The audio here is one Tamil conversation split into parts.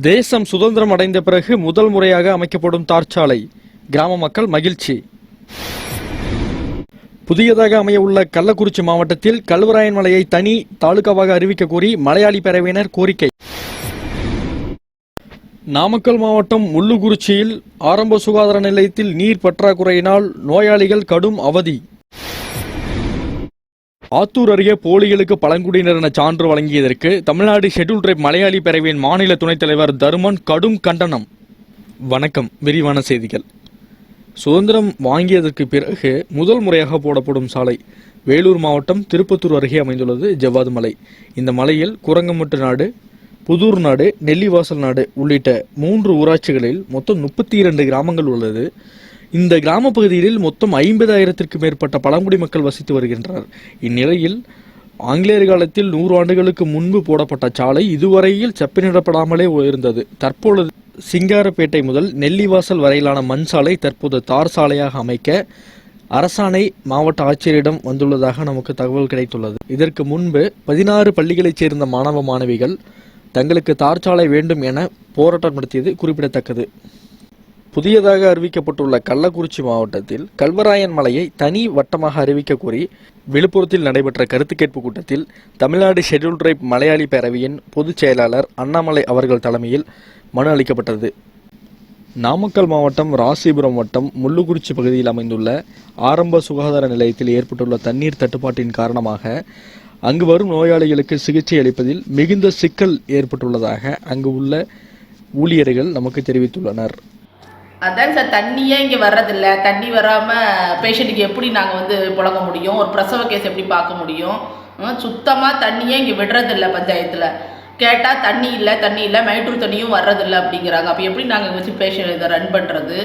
தேசம் சுதந்திரம் அடைந்த பிறகு முதல் முறையாக அமைக்கப்படும் தார்ச்சாலை. கிராம மக்கள் மகிழ்ச்சி. புதியதாக அமையவுள்ள கள்ளக்குறிச்சி மாவட்டத்தில் கல்வராயன் மலையை தனி தாலுகாவாக அறிவிக்க கோரி மலையாளி பேரவையினர் கோரிக்கை. நாமக்கல் மாவட்டம் முள்ளுக்குறிச்சியில் ஆரம்ப சுகாதார நிலையத்தில் நீர் பற்றாக்குறையினால் நோயாளிகள் கடும் அவதி. ஆத்தூர் அருகே போலிகளுக்கு பழங்குடியினர் என சான்று வழங்கியதற்கு தமிழ்நாடு ஷெட்யூல் ட்ரைப் மலையாளி பேரவையின் மாநில துணைத் தலைவர் தருமன் கடும் கண்டனம். வணக்கம். விரிவான செய்திகள். சுதந்திரம் வாங்கியதற்கு பிறகு முதல் முறையாக போடப்படும் சாலை வேலூர் மாவட்டம் திருப்பத்தூர் அருகே அமைந்துள்ளது ஜவ்வாது மலை. இந்த மலையில் குரங்கமுட்டு நாடு புதூர் நாடு நெல்லிவாசல் நாடு உள்ளிட்ட மூன்று ஊராட்சிகளில் மொத்தம் முப்பத்தி இரண்டு கிராமங்கள் உள்ளது. இந்த கிராம பகுதியில் மொத்தம் ஐம்பதாயிரத்திற்கு மேற்பட்ட பழங்குடி மக்கள் வசித்து வருகின்றனர். இந்நிலையில் ஆங்கிலேயர் காலத்தில் நூறு ஆண்டுகளுக்கு முன்பு போடப்பட்ட சாலை இதுவரையில் செப்பனிடப்படாமலே இருந்தது. தற்பொழுது சிங்காரப்பேட்டை முதல் நெல்லிவாசல் வரையிலான மண் சாலை தற்போது தார் சாலையாக அமைக்க அரசாணை மாவட்ட ஆட்சியரிடம் வந்துள்ளதாக நமக்கு தகவல் கிடைத்துள்ளது. இதற்கு முன்பு பதினாறு பள்ளிகளைச் சேர்ந்த மாணவ மாணவிகள் தங்களுக்கு தார் சாலை வேண்டும் என போராட்டம் நடத்தியது குறிப்பிடத்தக்கது. புதியதாக அறிவிக்கப்பட்டுள்ள கள்ளக்குறிச்சி மாவட்டத்தில் கல்வராயன் மலையை தனி வட்டமாக அறிவிக்க கோரி விழுப்புரத்தில் நடைபெற்ற கருத்து கேட்பு கூட்டத்தில் தமிழ்நாடு ஷெட்யூல் டிரைப் மலையாளி பேரவையின் பொதுச் செயலாளர் அண்ணாமலை அவர்கள் தலைமையில் மனு அளிக்கப்பட்டது. நாமக்கல் மாவட்டம் ராசிபுரம் வட்டம் முள்ளுக்குறிச்சி பகுதியில் அமைந்துள்ள ஆரம்ப சுகாதார நிலையத்தில் ஏற்பட்டுள்ள தண்ணீர் தட்டுப்பாட்டின் காரணமாக அங்கு வரும் நோயாளிகளுக்கு சிகிச்சை அளிப்பதில் மிகுந்த சிக்கல் ஏற்பட்டுள்ளதாக அங்கு உள்ள ஊழியர்கள் நமக்கு தெரிவித்துள்ளனர். அதான் சார் தண்ணியே இங்கே வர்றதில்ல. தண்ணி வராமல் பேஷண்ட்டுக்கு எப்படி நாங்கள் வந்து புழங்க முடியும்? ஒரு பிரசவ கேஸ் எப்படி பார்க்க முடியும்? சுத்தமாக தண்ணியே இங்கே விடுறதில்ல பஞ்சாயத்தில். கேட்டால் தண்ணி இல்லை தண்ணி இல்லை மைட்ரு தண்ணியும் வர்றதில்லை அப்படிங்கிறாங்க. அப்போ எப்படி நாங்கள் வச்சு பேஷண்ட் இதை ரன் பண்ணுறது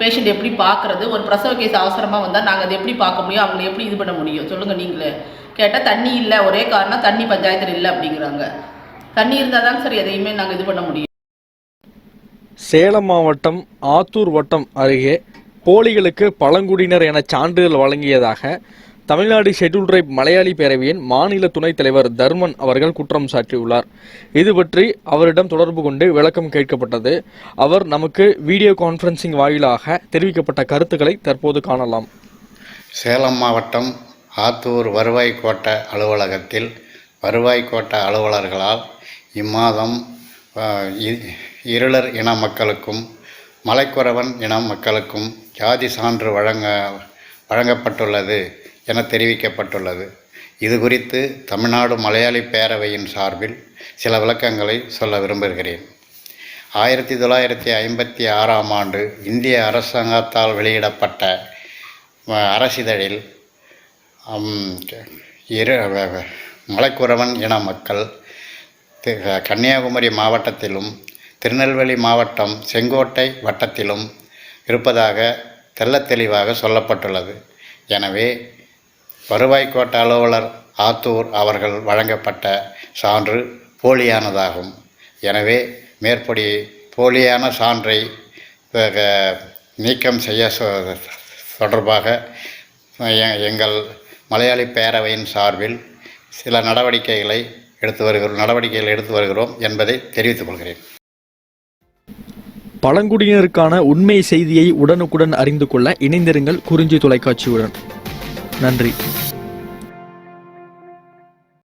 பேஷண்ட் எப்படி பார்க்குறது? ஒரு பிரசவ கேஸ் அவசரமாக வந்தால் நாங்கள் அதை எப்படி பார்க்க முடியும்? அவங்களை எப்படி இது பண்ண முடியும்? சொல்லுங்கள் நீங்களே. கேட்டால் தண்ணி இல்லை ஒரே காரணம் தண்ணி பஞ்சாயத்தில் இல்லை அப்படிங்கிறாங்க. தண்ணி இருந்தால் தான் சார் எதையுமே நாங்கள் இது பண்ண முடியும். சேலம் மாவட்டம் ஆத்தூர் வட்டம் அருகே போலிகளுக்கு பழங்குடியினர் என சான்றிதழ் வழங்கியதாக தமிழ்நாடு ஷெட்யூல் ட்ரைப் மலையாளி பேரவையின் மாநில துணைத் தலைவர் தர்மன் அவர்கள் குற்றம் சாட்டியுள்ளார் இது பற்றி அவரிடம் தொடர்பு கொண்டு விளக்கம் கேட்கப்பட்டது. அவர் நமக்கு வீடியோ கான்ஃபரன்சிங் வாயிலாக தெரிவிக்கப்பட்ட கருத்துக்களை தற்போது காணலாம். சேலம் மாவட்டம் ஆத்தூர் வருவாய் கோட்ட அலுவலகத்தில் வருவாய் கோட்ட அலுவலர்களால் இம்மாதம் இருளர் இன மக்களுக்கும் மலைக்குறவன் இன மக்களுக்கும் ஜாதி சான்று வழங்க வழங்கப்பட்டுள்ளது என தெரிவிக்கப்பட்டுள்ளது. இது குறித்து தமிழ்நாடு மலையாளி பேரவையின் சார்பில் சில விளக்கங்களை சொல்ல விரும்புகிறேன். ஆயிரத்தி தொள்ளாயிரத்தி ஐம்பத்தி ஆறாம் ஆண்டு இந்திய அரசாங்கத்தால் வெளியிடப்பட்ட அரசிதழில் இரு மலைக்குறவன் இன மக்கள் கன்னியாகுமரி மாவட்டத்திலும் திருநெல்வேலி மாவட்டம் செங்கோட்டை வட்டத்திலும் இருப்பதாக தெள்ளத்தெளிவாக சொல்லப்பட்டுள்ளது. எனவே வருவாய் கோட்ட அலுவலர் ஆத்தூர் அவர்கள் வழங்கப்பட்ட சான்று போலியானதாகும். எனவே மேற்படி போலியான சான்றை நீக்கம் செய்ய சொ- தொடர்பாக எ- எங்கள் மலையாளி பேரவையின் சார்பில் சில நடவடிக்கைகளை எடுத்து வருகிறோம் நடவடிக்கைகளை எடுத்து வருகிறோம் என்பதை தெரிவித்துக் கொள்கிறேன். பழங்குடியினருக்கான உண்மை செய்தியை உடனுக்குடன் அறிந்து கொள்ள இணைந்திருங்கள் குறிஞ்சி தொலைக்காட்சியுடன். நன்றி.